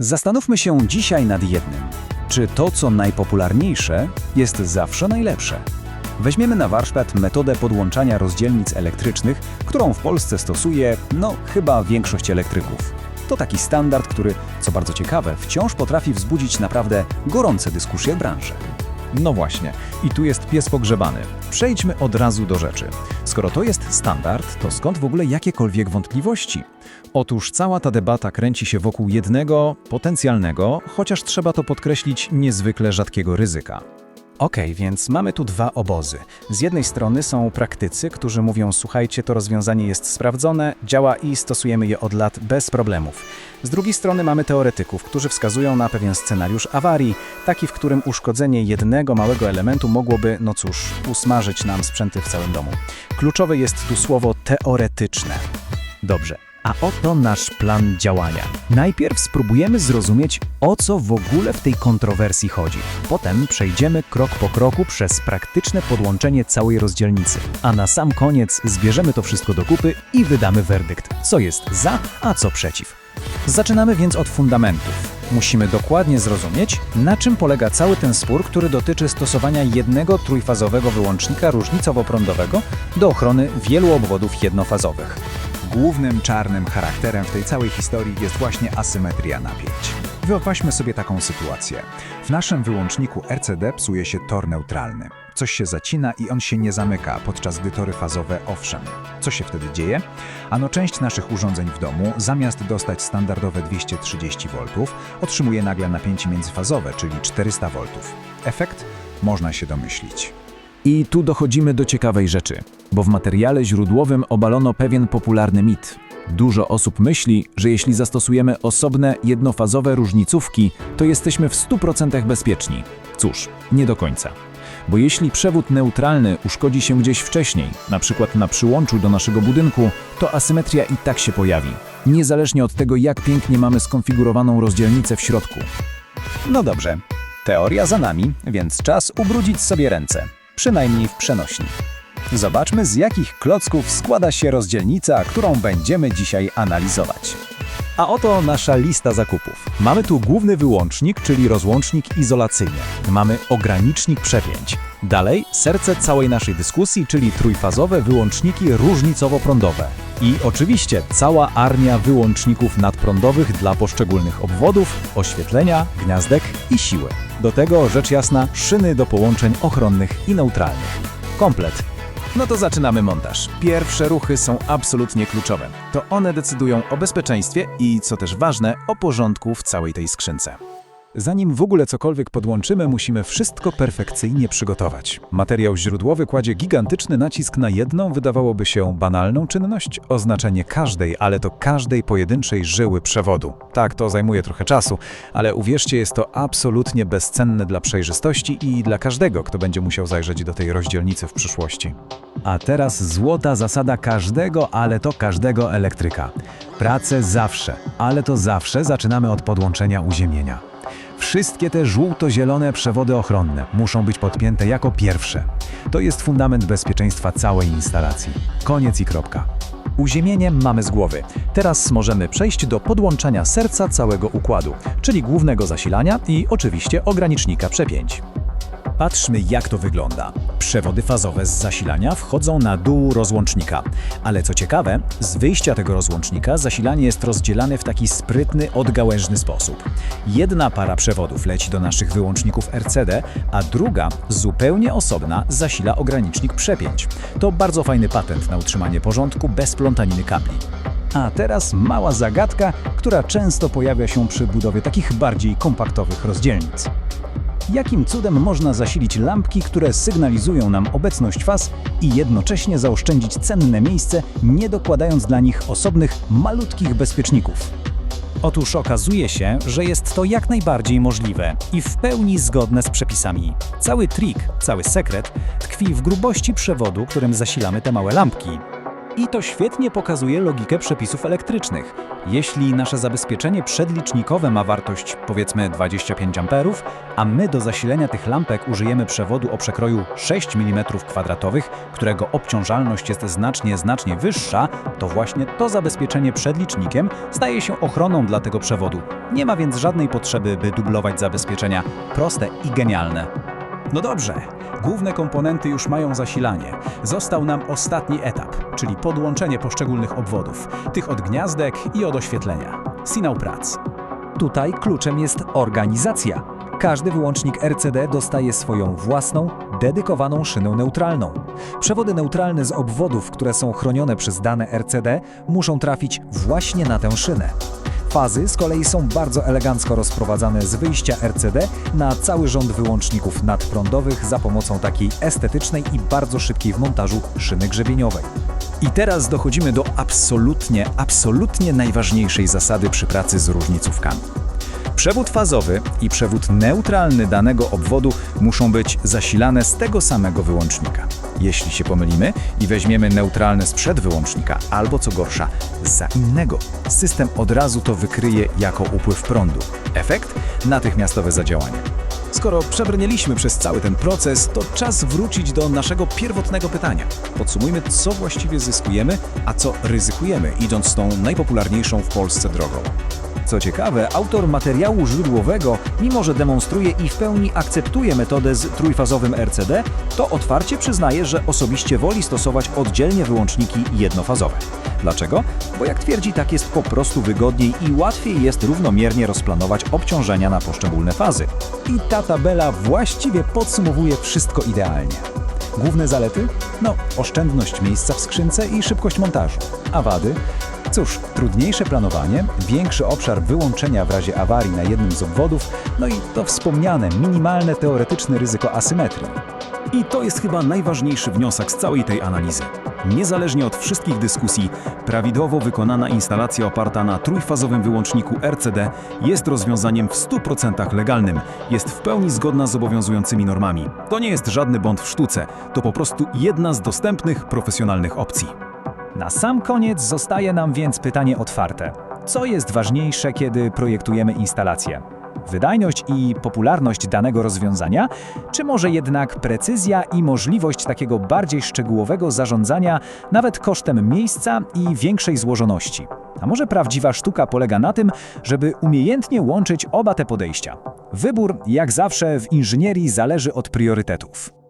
Zastanówmy się dzisiaj nad jednym. Czy to, co najpopularniejsze, jest zawsze najlepsze? Weźmiemy na warsztat metodę podłączania rozdzielnic elektrycznych, którą w Polsce stosuje, no, chyba większość elektryków. To taki standard, który, co bardzo ciekawe, wciąż potrafi wzbudzić naprawdę gorące dyskusje w branży. No właśnie, i tu jest pies pogrzebany. Przejdźmy od razu do rzeczy. Skoro to jest standard, to skąd w ogóle jakiekolwiek wątpliwości? Otóż cała ta debata kręci się wokół jednego, potencjalnego, chociaż trzeba to podkreślić, niezwykle rzadkiego ryzyka. Okej, więc mamy tu dwa obozy. Z jednej strony są praktycy, którzy mówią: Słuchajcie, to rozwiązanie jest sprawdzone, działa i stosujemy je od lat bez problemów. Z drugiej strony mamy teoretyków, którzy wskazują na pewien scenariusz awarii, taki, w którym uszkodzenie jednego małego elementu mogłoby, no cóż, usmażyć nam sprzęty w całym domu. Kluczowe jest tu słowo teoretyczne. Dobrze. A oto nasz plan działania. Najpierw spróbujemy zrozumieć, o co w ogóle w tej kontrowersji chodzi. Potem przejdziemy krok po kroku przez praktyczne podłączenie całej rozdzielnicy. A na sam koniec zbierzemy to wszystko do kupy i wydamy werdykt, co jest za, a co przeciw. Zaczynamy więc od fundamentów. Musimy dokładnie zrozumieć, na czym polega cały ten spór, który dotyczy stosowania jednego trójfazowego wyłącznika różnicowo-prądowego do ochrony wielu obwodów jednofazowych. Głównym czarnym charakterem w tej całej historii jest właśnie asymetria napięć. Wyobraźmy sobie taką sytuację. W naszym wyłączniku RCD psuje się tor neutralny. Coś się zacina i on się nie zamyka, podczas gdy tory fazowe owszem. Co się wtedy dzieje? Ano część naszych urządzeń w domu, zamiast dostać standardowe 230 V, otrzymuje nagle napięcie międzyfazowe, czyli 400 V. Efekt? Można się domyślić. I tu dochodzimy do ciekawej rzeczy, bo w materiale źródłowym obalono pewien popularny mit. Dużo osób myśli, że jeśli zastosujemy osobne, jednofazowe różnicówki, to jesteśmy w 100% bezpieczni. Cóż, nie do końca. Bo jeśli przewód neutralny uszkodzi się gdzieś wcześniej, na przykład na przyłączu do naszego budynku, to asymetria i tak się pojawi, niezależnie od tego, jak pięknie mamy skonfigurowaną rozdzielnicę w środku. No dobrze, teoria za nami, więc czas ubrudzić sobie ręce, przynajmniej w przenośni. Zobaczmy, z jakich klocków składa się rozdzielnica, którą będziemy dzisiaj analizować. A oto nasza lista zakupów. Mamy tu główny wyłącznik, czyli rozłącznik izolacyjny. Mamy ogranicznik przepięć. Dalej serce całej naszej dyskusji, czyli trójfazowe wyłączniki różnicowo-prądowe. I oczywiście cała armia wyłączników nadprądowych dla poszczególnych obwodów, oświetlenia, gniazdek i siły. Do tego, rzecz jasna, szyny do połączeń ochronnych i neutralnych. Komplet. No to zaczynamy montaż. Pierwsze ruchy są absolutnie kluczowe. To one decydują o bezpieczeństwie i, co też ważne, o porządku w całej tej skrzynce. Zanim w ogóle cokolwiek podłączymy, musimy wszystko perfekcyjnie przygotować. Materiał źródłowy kładzie gigantyczny nacisk na jedną, wydawałoby się, banalną czynność, oznaczenie każdej, ale to każdej pojedynczej żyły przewodu. Tak, to zajmuje trochę czasu, ale uwierzcie, jest to absolutnie bezcenne dla przejrzystości i dla każdego, kto będzie musiał zajrzeć do tej rozdzielnicy w przyszłości. A teraz złota zasada każdego, ale to każdego elektryka. Pracę zawsze, ale to zawsze zaczynamy od podłączenia uziemienia. Wszystkie te żółto-zielone przewody ochronne muszą być podpięte jako pierwsze. To jest fundament bezpieczeństwa całej instalacji. Koniec i kropka. Uziemienie mamy z głowy. Teraz możemy przejść do podłączania serca całego układu, czyli głównego zasilania i oczywiście ogranicznika przepięć. Patrzmy, jak to wygląda. Przewody fazowe z zasilania wchodzą na dół rozłącznika. Ale co ciekawe, z wyjścia tego rozłącznika zasilanie jest rozdzielane w taki sprytny, odgałęźny sposób. Jedna para przewodów leci do naszych wyłączników RCD, a druga, zupełnie osobna, zasila ogranicznik przepięć. To bardzo fajny patent na utrzymanie porządku bez plątaniny kabli. A teraz mała zagadka, która często pojawia się przy budowie takich bardziej kompaktowych rozdzielnic. Jakim cudem można zasilić lampki, które sygnalizują nam obecność faz i jednocześnie zaoszczędzić cenne miejsce, nie dokładając dla nich osobnych, malutkich bezpieczników? Otóż okazuje się, że jest to jak najbardziej możliwe i w pełni zgodne z przepisami. Cały trik, cały sekret tkwi w grubości przewodu, którym zasilamy te małe lampki. I to świetnie pokazuje logikę przepisów elektrycznych. Jeśli nasze zabezpieczenie przedlicznikowe ma wartość powiedzmy 25 A, a my do zasilenia tych lampek użyjemy przewodu o przekroju 6 mm kwadratowych, którego obciążalność jest znacznie, znacznie wyższa, to właśnie to zabezpieczenie przed licznikiem staje się ochroną dla tego przewodu. Nie ma więc żadnej potrzeby, by dublować zabezpieczenia. Proste i genialne. No dobrze, główne komponenty już mają zasilanie. Został nam ostatni etap, czyli podłączenie poszczególnych obwodów, tych od gniazdek i od oświetlenia. Sinał prac. Tutaj kluczem jest organizacja. Każdy wyłącznik RCD dostaje swoją własną, dedykowaną szynę neutralną. Przewody neutralne z obwodów, które są chronione przez dane RCD, muszą trafić właśnie na tę szynę. Fazy z kolei są bardzo elegancko rozprowadzane z wyjścia RCD na cały rząd wyłączników nadprądowych za pomocą takiej estetycznej i bardzo szybkiej w montażu szyny grzebieniowej. I teraz dochodzimy do absolutnie, absolutnie najważniejszej zasady przy pracy z różnicówkami. Przewód fazowy i przewód neutralny danego obwodu muszą być zasilane z tego samego wyłącznika. Jeśli się pomylimy i weźmiemy neutralny sprzed wyłącznika, albo co gorsza, za innego, system od razu to wykryje jako upływ prądu. Efekt? Natychmiastowe zadziałanie. Skoro przebrnęliśmy przez cały ten proces, to czas wrócić do naszego pierwotnego pytania. Podsumujmy, co właściwie zyskujemy, a co ryzykujemy, idąc tą najpopularniejszą w Polsce drogą. Co ciekawe, autor materiału źródłowego, mimo że demonstruje i w pełni akceptuje metodę z trójfazowym RCD, to otwarcie przyznaje, że osobiście woli stosować oddzielnie wyłączniki jednofazowe. Dlaczego? Bo jak twierdzi, tak jest po prostu wygodniej i łatwiej jest równomiernie rozplanować obciążenia na poszczególne fazy. I ta tabela właściwie podsumowuje wszystko idealnie. Główne zalety? No, oszczędność miejsca w skrzynce i szybkość montażu. A wady? Cóż, trudniejsze planowanie, większy obszar wyłączenia w razie awarii na jednym z obwodów, no i to wspomniane minimalne teoretyczne ryzyko asymetrii. I to jest chyba najważniejszy wniosek z całej tej analizy. Niezależnie od wszystkich dyskusji, prawidłowo wykonana instalacja oparta na trójfazowym wyłączniku RCD jest rozwiązaniem w 100% legalnym, jest w pełni zgodna z obowiązującymi normami. To nie jest żadny błąd w sztuce, to po prostu jedna z dostępnych profesjonalnych opcji. Na sam koniec zostaje nam więc pytanie otwarte. Co jest ważniejsze, kiedy projektujemy instalację? Wydajność i popularność danego rozwiązania, czy może jednak precyzja i możliwość takiego bardziej szczegółowego zarządzania, nawet kosztem miejsca i większej złożoności? A może prawdziwa sztuka polega na tym, żeby umiejętnie łączyć oba te podejścia? Wybór, jak zawsze w inżynierii, zależy od priorytetów.